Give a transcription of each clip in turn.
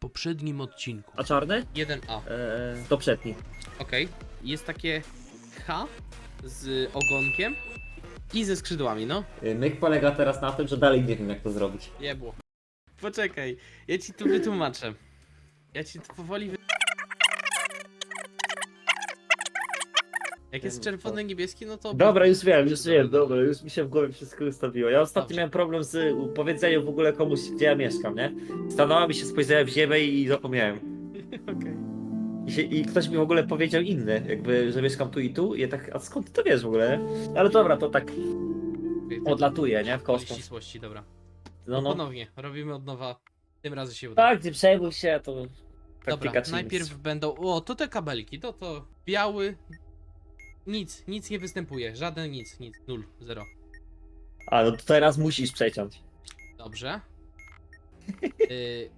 poprzednim odcinku. A czarny? 1A. Eee, to przedni. Okej. Jest takie H z ogonkiem i ze skrzydłami, no. Yy, Myk polega teraz na tym, że dalej nie wiem jak to zrobić. Jebło. Poczekaj, ja ci tu wytłumaczę. Ja ci tu powoli Jak jest czerwony, niebieski, no to... Dobra, już wiem, już wiem, dobra, już mi się w głowie wszystko ustawiło. Ja ostatnio miałem problem z powiedzeniem w ogóle komuś, gdzie ja mieszkam, nie? Stanąłem i się spojrzałem w ziemię i zapomniałem. Okej. I, się, I ktoś mi w ogóle powiedział inny, jakby, że mieszkam tu i tu i ja tak, a skąd ty to wiesz w ogóle? nie? Ale dobra, to tak odlatuje, nie? W Do kosmos. ścisłości, dobra. No, no. Ponownie, robimy od nowa. Tym razem się uda. Tak, gdzie przejmuj się, to Dobra, praktyka najpierw będą. O, to te kabelki, to to biały. Nic, nic nie występuje. Żaden nic, nic. Nul, zero. A, no to teraz musisz przeciąć. Dobrze. Y,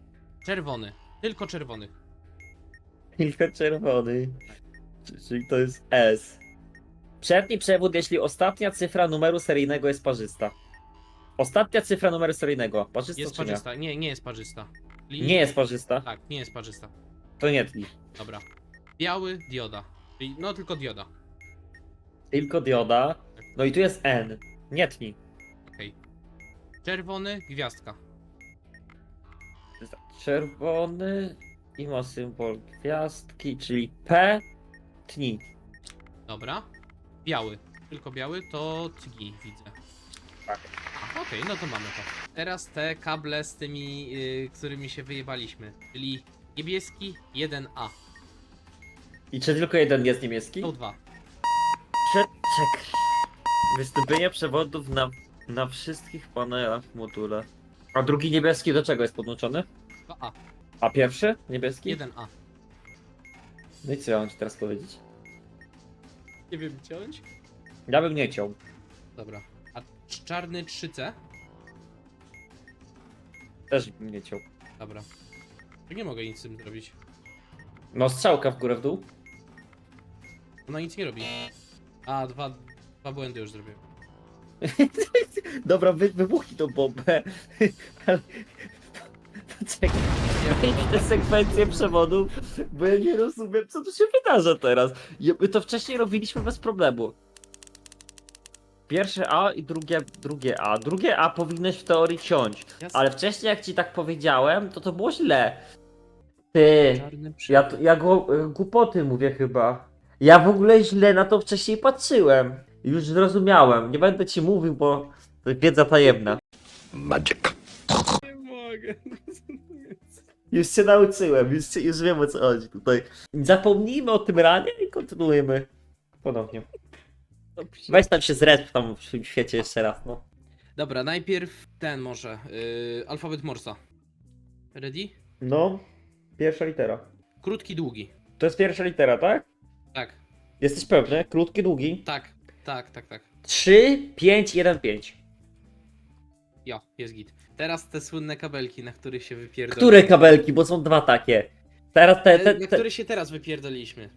czerwony. Tylko czerwony. Tylko czerwony. Czyli to jest S. Przedni przewód, jeśli ostatnia cyfra numeru seryjnego jest parzysta. Ostatnia cyfra numeru seryjnego. Parzysta Jest czy nie? parzysta. Nie, nie jest parzysta. Li- Nie jest parzysta. Tak, nie jest parzysta. To nie tli. Dobra. Biały, dioda. Czyli, no tylko dioda. Tylko dioda. No i tu jest N. Nie. Okej. Czerwony, gwiazdka. Czerwony i ma symbol gwiazdki, czyli P. Tni. Dobra. Biały. Tylko biały to tgi widzę. Tak. Okej, no to mamy to. Teraz te kable z tymi, y, którymi się wyjebaliśmy. Czyli niebieski 1A. I czy tylko jeden jest niemiecki? To dwa. Prze- czek. Wystąpienie przewodów na, na wszystkich panelach w module. A drugi niebieski do czego jest podłączony? 2A. A pierwszy niebieski? 1A. No i co ja mam ci teraz powiedzieć? Nie wiem, ciąć? Ja bym nie ciął. Dobra. A cz- czarny 3C? Też bym nie ciął. Dobra. To nie mogę nic z tym zrobić. No strzałka w górę w dół. Ona nic nie robi. A, dwa, dwa błędy już zrobiłem. Dobra, wy, wybuchnij tą bombę. Ale... Poczekaj. Te sekwencje przewodów, bo ja nie rozumiem, co tu się wydarza teraz. Ja- My to wcześniej robiliśmy bez problemu. Pierwsze A i drugie, drugie A. Drugie A powinieneś w teorii ciąć, Ja ale wcześniej jak ci tak powiedziałem, to to było źle. Ty, Czarny przy... ja, ja go, głupoty mówię chyba. Ja w ogóle źle na to wcześniej patrzyłem. Już zrozumiałem. Nie będę ci mówił, bo to wiedza tajemna. Magic. Nie mogę. Już się nauczyłem, już, się- już wiem o co chodzi tutaj. Zapomnijmy o tym ranie i kontynuujemy ponownie. Weź tam się zresztą tam w tym świecie jeszcze raz, no. Dobra, najpierw ten może. Yy, alfabet Morsa. Ready? No, pierwsza litera. Krótki, długi. To jest pierwsza litera, tak? Jesteś pewny? Krótki, długi. tak, tak, tak, tak. 3, 5, 1, 5. Jo, jest git. Teraz te słynne kabelki, na których się wypierdoliliśmy. Które kabelki, bo są dwa takie. Teraz te, Te, te, na te... które się teraz wypierdoliliśmy.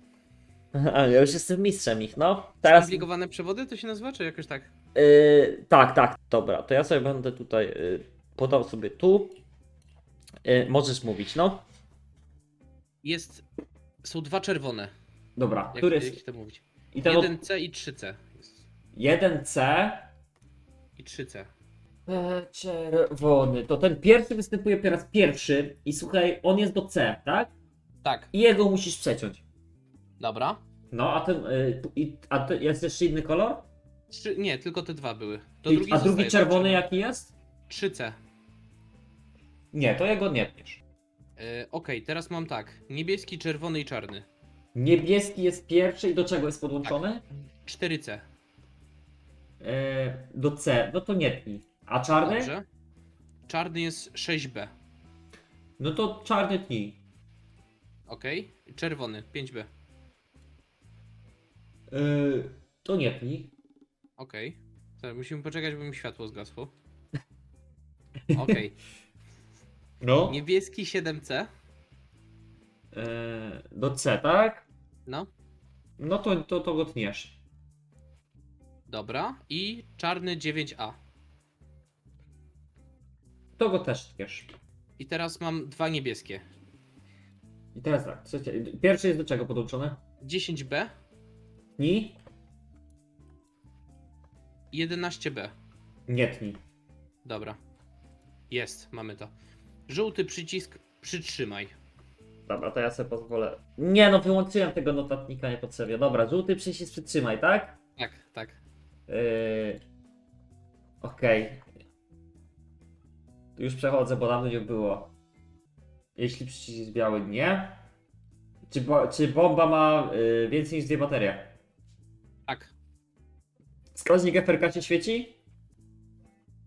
A, ja już jestem mistrzem ich, no. Teraz... Skomplikowane przewody to się nazywa, czy jakoś tak? Yy, tak, tak, dobra, to ja sobie będę tutaj yy, podał sobie tu. Yy, możesz mówić, no. Jest... Są dwa czerwone. Dobra, Jak, jak to mówić? I ten od... 1C i 3C. Jest. 1C. I 3C. E, czerwony. To ten pierwszy występuje po raz pierwszy i słuchaj, on jest do C, tak? Tak, I jego musisz przeciąć. dobra. No, a ten, i, a to jest jeszcze inny kolor? Trzy, nie, tylko te dwa były. To I, drugi a drugi zostaje, czerwony tak? jaki jest? 3C. Nie, to jego nie tniesz. Yy, Okej, teraz mam tak. Niebieski, czerwony i czarny. Niebieski jest pierwszy i do czego jest podłączony? 4C. E, do C, no to nie tnij. A czarny? Dobrze. Czarny jest 6B. No to czarny tnij. Okej. Czerwony 5B. E, to nie tnij. Okej. Okay. Musimy poczekać, bo mi światło zgasło. Okej. No. Niebieski 7C. E, do C, tak? No. No to, to, to go tniesz. Dobra. I czarny 9A. To go też tniesz. I teraz mam dwa niebieskie. teraz tak, trzecie. Pierwszy jest do czego podłączony? 10B, Tni? 11B. Nie tni. Dobra. Jest, mamy to. Żółty przycisk przytrzymaj. Dobra, to ja sobie pozwolę. Nie no, wyłączyłem tego notatnika niepotrzebnie. Dobra, żółty przycisk przytrzymaj, tak? Tak, tak. Yy... Okej. Już przechodzę, bo dawno nie było. Jeśli przycisk jest biały, nie. Czy, bo, czy bomba ma yy, więcej niż dwie baterie? Tak. Wskaźnik FRK się świeci?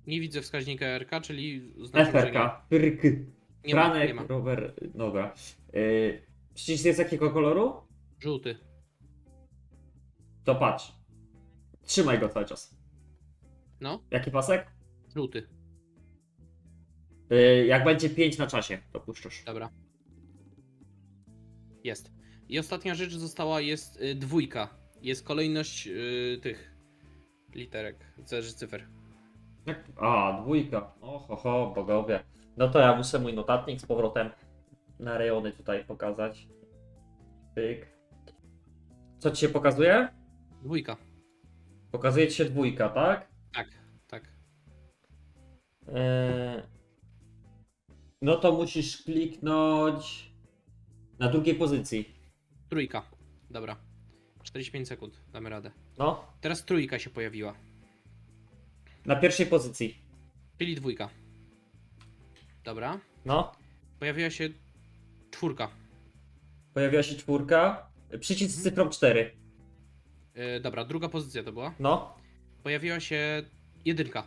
Nie widzę wskaźnika RK, czyli znaczy, że FRK. Fyrk. nie. Nie ma, Franek, nie ma. rower, dobra. Yy, przycisk jest jakiego koloru? Żółty. To patrz. Trzymaj go cały czas. No, Jaki pasek? żółty. Yy, jak będzie 5 na czasie, to puszczasz. Dobra. Jest. I ostatnia rzecz została, jest y, dwójka. Jest kolejność y, tych literek, znaczy cyfer. Jak? A, dwójka. Oho, ho, bogowie. No to ja muszę mój notatnik z powrotem na rejony tutaj pokazać. Pyk. Co ci się pokazuje? Dwójka. Pokazuje ci się dwójka, tak? Tak, tak. Eee... No to musisz kliknąć na drugiej pozycji. Trójka. Dobra. 45 sekund, damy radę. No, Teraz trójka się pojawiła, na pierwszej pozycji. czyli dwójka. Dobra. No, Pojawiła się czwórka. pojawiła się czwórka. Przycisk z cyfrą 4. Y, dobra, druga pozycja to była. No, Pojawiła się jedynka.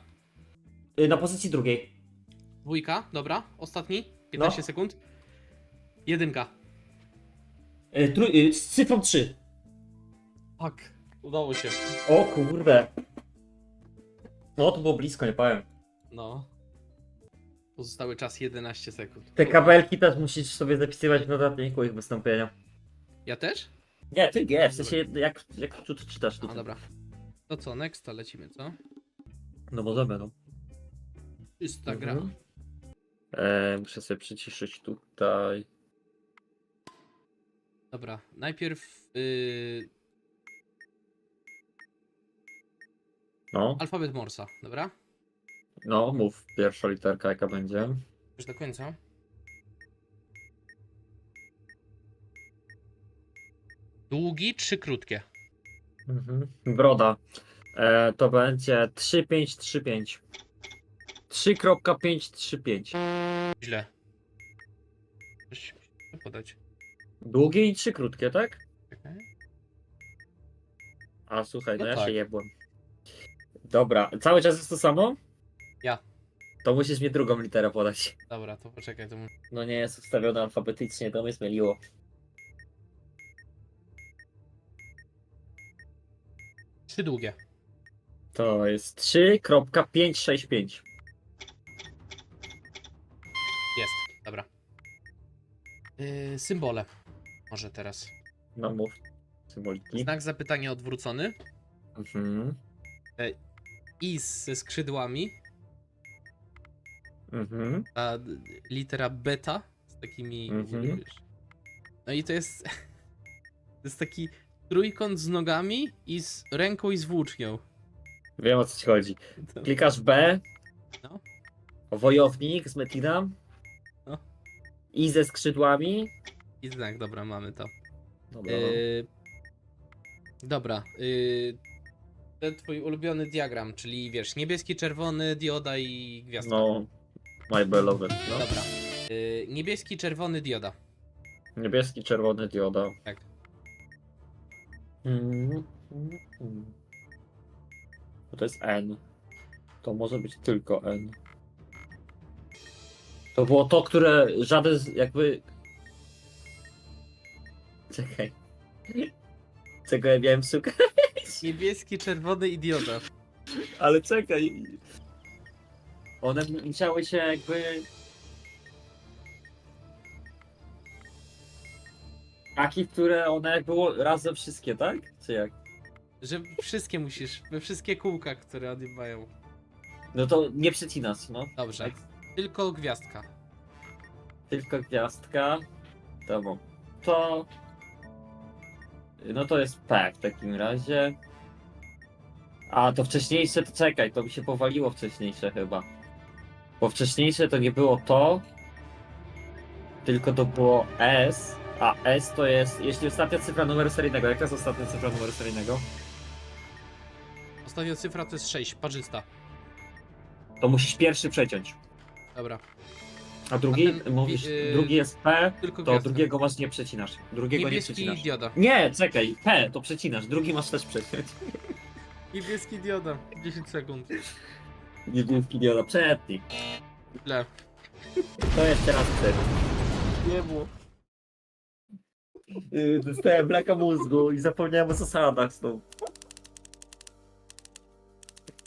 y, na pozycji drugiej. Dwójka, dobra. Ostatni. 15 No. sekund. Jedynka. Y, trój- y, z cyfrą 3. Tak. Udało się. O kurde. No to było blisko, nie powiem. No. Pozostały czas 11 sekund. Te kabelki też musisz sobie zapisywać w notatniku ich wystąpienia. Ja też? Nie, ty nie, w sensie jak, jak tu czytasz A tutaj. dobra. To co, next to lecimy, co? No możemy, no. Czysta Mhm. gra. E, muszę sobie przyciszyć tutaj. Dobra, najpierw yy, No, alfabet Morsa, dobra? No, mów pierwsza literka jaka będzie. Już do końca. Długi czy krótkie? Mhm. Broda. E, to będzie 3535. 3.535. Źle. Coś muszę podać. Długie i trzy krótkie, tak? Czekaj. A słuchaj, no, No ja tak. się jebłem. Dobra, cały czas jest to samo? Ja. To musisz mi drugą literę podać. Dobra, to poczekaj, to mu- No nie jest ustawione alfabetycznie, to mnie zmyliło. Trzy długie. To jest 3.565. Jest, dobra. Yy, symbole. Może teraz. No mów. Symboliki. Znak zapytania odwrócony. Mhm. I ze skrzydłami. Mhm. A litera beta z takimi. Mhm. wiesz. No i to jest. To jest taki trójkąt z nogami i z ręką i z włócznią. Wiem o co ci chodzi. To- Klikasz B. No. Wojownik z Metina. No. I ze skrzydłami. I znak, dobra, mamy to. Dobra. Yy, dobra. Yy, ten twój ulubiony diagram, czyli wiesz, niebieski, czerwony, dioda i gwiazdka. No. My beloved. No. Dobra. Yy, niebieski, czerwony, dioda. Niebieski, czerwony dioda. Tak. Mhm. Mhm. To jest N. To może być tylko N. To było to, które żaden z jakby. Czekaj. Czego ja miałem szukać? Niebieski, czerwony i dioda. Ale czekaj. One musiały się jakby. Taki, które one było razem wszystkie, tak? Czy jak? Że wszystkie musisz, we wszystkie kółka, które one mają. No to nie przecinasz, no. Dobrze. Tak. Tylko gwiazdka. Tylko gwiazdka. Bo. to... No to jest P w takim razie. A, to wcześniejsze, to czekaj, to by się powaliło wcześniejsze chyba. Bo wcześniejsze to nie było to, tylko to było S, a S to jest, jeśli ostatnia cyfra numeru seryjnego, jaka jest ostatnia cyfra numeru seryjnego? Ostatnia cyfra to jest 6, parzysta. To musisz pierwszy przeciąć. Dobra. A drugi, A ten, mówisz, yy, drugi jest P, Tylko to gwiazdka. drugiego masz nie przecinasz. Drugiego nie Niebieski przecinasz. dioda. Nie, czekaj, P to przecinasz, drugi masz też przeciąć. Niebieski dioda. 10 sekund. Niebieski dioda, przetnij. Źle. To jeszcze raz przetnij. Nie było. Yy, dostałem blaka mózgu i zapomniałem o zasadach znów.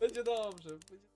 Będzie dobrze. Będzie...